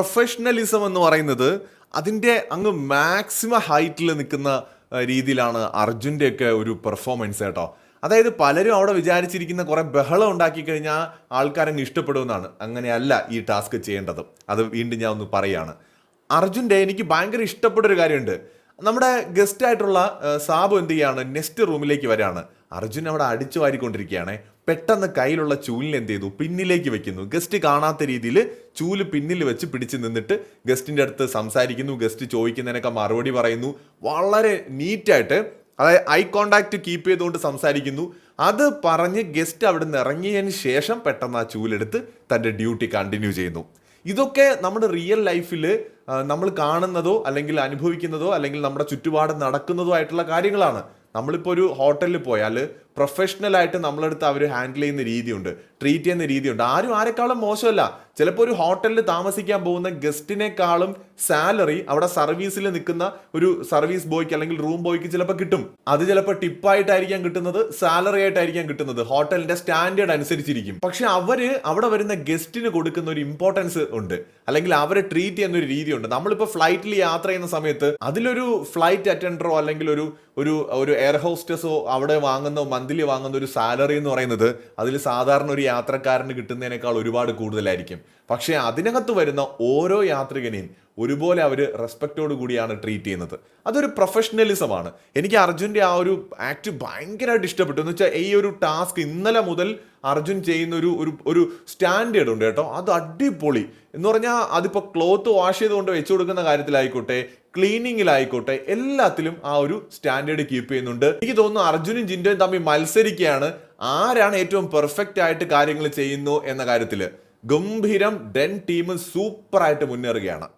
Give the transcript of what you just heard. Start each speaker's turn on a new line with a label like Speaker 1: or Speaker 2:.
Speaker 1: Professionalism എന്ന് പറയുന്നത് അതിന്റെ അങ്ങ് മാക്സിമം ഹൈറ്റിൽ നിൽക്കുന്ന രീതിയിലാണ് അർജുന്റെ ഒക്കെ ഒരു പെർഫോമൻസ് കേട്ടോ. അതായത് പലരും അവിടെ വിചാരിച്ചിരിക്കുന്ന കുറേ ബഹളം ഉണ്ടാക്കി കഴിഞ്ഞാൽ ആൾക്കാരങ്ങ് ഇഷ്ടപ്പെടുമെന്നാണ്. അങ്ങനെയല്ല ഈ ടാസ്ക് ചെയ്യേണ്ടത്. അത് വീണ്ടും ഞാൻ ഒന്ന് പറയാണ്. അർജുന്റെ എനിക്ക് ഭയങ്കര ഇഷ്ടപ്പെട്ടൊരു കാര്യമുണ്ട്. നമ്മുടെ ഗസ്റ്റ് ആയിട്ടുള്ള സാബു എന്ത് ചെയ്യാണ്? നെക്സ്റ്റ് റൂമിലേക്ക് വരാണ്. അർജുൻ അവിടെ അടിച്ചു വാരിക്കൊണ്ടിരിക്കുകയാണ്. പെട്ടെന്ന് കയ്യിലുള്ള ചൂലിനെ എന്ത് ചെയ്തു? പിന്നിലേക്ക് വെക്കുന്നു. ഗസ്റ്റ് കാണാത്ത രീതിയിൽ ചൂൽ പിന്നിൽ വെച്ച് പിടിച്ച് നിന്നിട്ട് ഗസ്റ്റിന്റെ അടുത്ത് സംസാരിക്കുന്നു. ഗസ്റ്റ് ചോദിക്കുന്നതിനൊക്കെ മറുപടി പറയുന്നു. വളരെ നീറ്റായിട്ട് അതായത് ഐ കോണ്ടാക്ട് കീപ്പ് ചെയ്തുകൊണ്ട് സംസാരിക്കുന്നു. അത് പറഞ്ഞ് ഗസ്റ്റ് അവിടെ നിന്ന് ഇറങ്ങിയതിന് ശേഷം പെട്ടെന്ന് ആ ചൂലെടുത്ത് തന്റെ ഡ്യൂട്ടി കണ്ടിന്യൂ ചെയ്യുന്നു. ഇതൊക്കെ നമ്മുടെ റിയൽ ലൈഫിൽ നമ്മൾ കാണുന്നതോ അല്ലെങ്കിൽ അനുഭവിക്കുന്നതോ അല്ലെങ്കിൽ നമ്മുടെ ചുറ്റുപാട് നടക്കുന്നതോ ആയിട്ടുള്ള കാര്യങ്ങളാണ്. നമ്മളിപ്പോൾ ഒരു ഹോട്ടലിൽ പോയാൽ പ്രൊഫഷണൽ ആയിട്ട് നമ്മളെടുത്ത് അവർ ഹാൻഡിൽ ചെയ്യുന്ന രീതിയുണ്ട് ട്രീറ്റ് ചെയ്യുന്ന രീതിയുണ്ട്. ആരും ആരെക്കാളും മോശമല്ല. ചിലപ്പോൾ ഒരു ഹോട്ടലിൽ താമസിക്കാൻ പോകുന്ന ഗസ്റ്റിനേക്കാളും സാലറി അവിടെ സർവീസിൽ നിൽക്കുന്ന ഒരു സർവീസ് ബോയ്ക്ക് അല്ലെങ്കിൽ റൂം ബോയ്ക്ക് ചിലപ്പോൾ കിട്ടും. അത് ചിലപ്പോൾ ടിപ്പായിട്ടായിരിക്കാം കിട്ടുന്നത് സാലറി ആയിട്ടായിരിക്കാം കിട്ടുന്നത്. ഹോട്ടലിന്റെ സ്റ്റാൻഡേർഡ് അനുസരിച്ചിരിക്കും. പക്ഷെ അവർ അവിടെ വരുന്ന ഗസ്റ്റിന് കൊടുക്കുന്ന ഒരു ഇമ്പോർട്ടൻസ് ഉണ്ട്. അല്ലെങ്കിൽ അവരെ ട്രീറ്റ് ചെയ്യുന്ന ഒരു രീതിയുണ്ട്. നമ്മളിപ്പോൾ ഫ്ലൈറ്റിൽ യാത്ര ചെയ്യുന്ന സമയത്ത് അതിലൊരു ഫ്ലൈറ്റ് അറ്റൻഡറോ അല്ലെങ്കിൽ ഒരു ഒരു ഒരു എയർ ഹോസ്റ്റസോ അവിടെ വാങ്ങുന്ന മന്ത്ലി വാങ്ങുന്ന ഒരു സാലറി എന്ന് പറയുന്നത് അതിൽ സാധാരണ ഒരു യാത്രക്കാരന് കിട്ടുന്നതിനേക്കാൾ ഒരുപാട് കൂടുതലായിരിക്കും. പക്ഷേ അതിനകത്ത് വരുന്ന ഓരോ യാത്രികനെയും ഒരുപോലെ അവർ റെസ്പെക്റ്റോട് കൂടിയാണ് ട്രീറ്റ് ചെയ്യുന്നത്. അതൊരു പ്രൊഫഷണലിസമാണ് എനിക്ക് അർജുന്റെ ആ ഒരു ആക്ട് ഭയങ്കരമായിട്ട് ഇഷ്ടപ്പെട്ടു. എന്ന് വെച്ചാൽ ഈ ഒരു ടാസ്ക് ഇന്നലെ മുതൽ അർജുൻ ചെയ്യുന്ന ഒരു ഒരു ഒരു സ്റ്റാൻഡേർഡ് ഉണ്ട് കേട്ടോ. അത് അടിപൊളി. എന്ന് പറഞ്ഞാൽ അതിപ്പോൾ ക്ലോത്ത് വാഷ് ചെയ്തുകൊണ്ട് വെച്ചു കൊടുക്കുന്ന കാര്യത്തിലായിക്കോട്ടെ ക്ലീനിങ്ങിലായിക്കോട്ടെ എല്ലാത്തിലും ആ ഒരു സ്റ്റാൻഡേർഡ് കീപ്പ് ചെയ്യുന്നുണ്ട്. എനിക്ക് തോന്നുന്നു അർജുനും ജിൻഡോയും തമ്മിൽ മത്സരിക്കുകയാണ്. ആരാണ് ഏറ്റവും പെർഫെക്റ്റ് ആയിട്ട് കാര്യങ്ങൾ ചെയ്യുന്നു എന്ന കാര്യത്തിൽ ഗംഭീരം ഡെൻ ടീം സൂപ്പറായിട്ട് മുന്നേറുകയാണ്.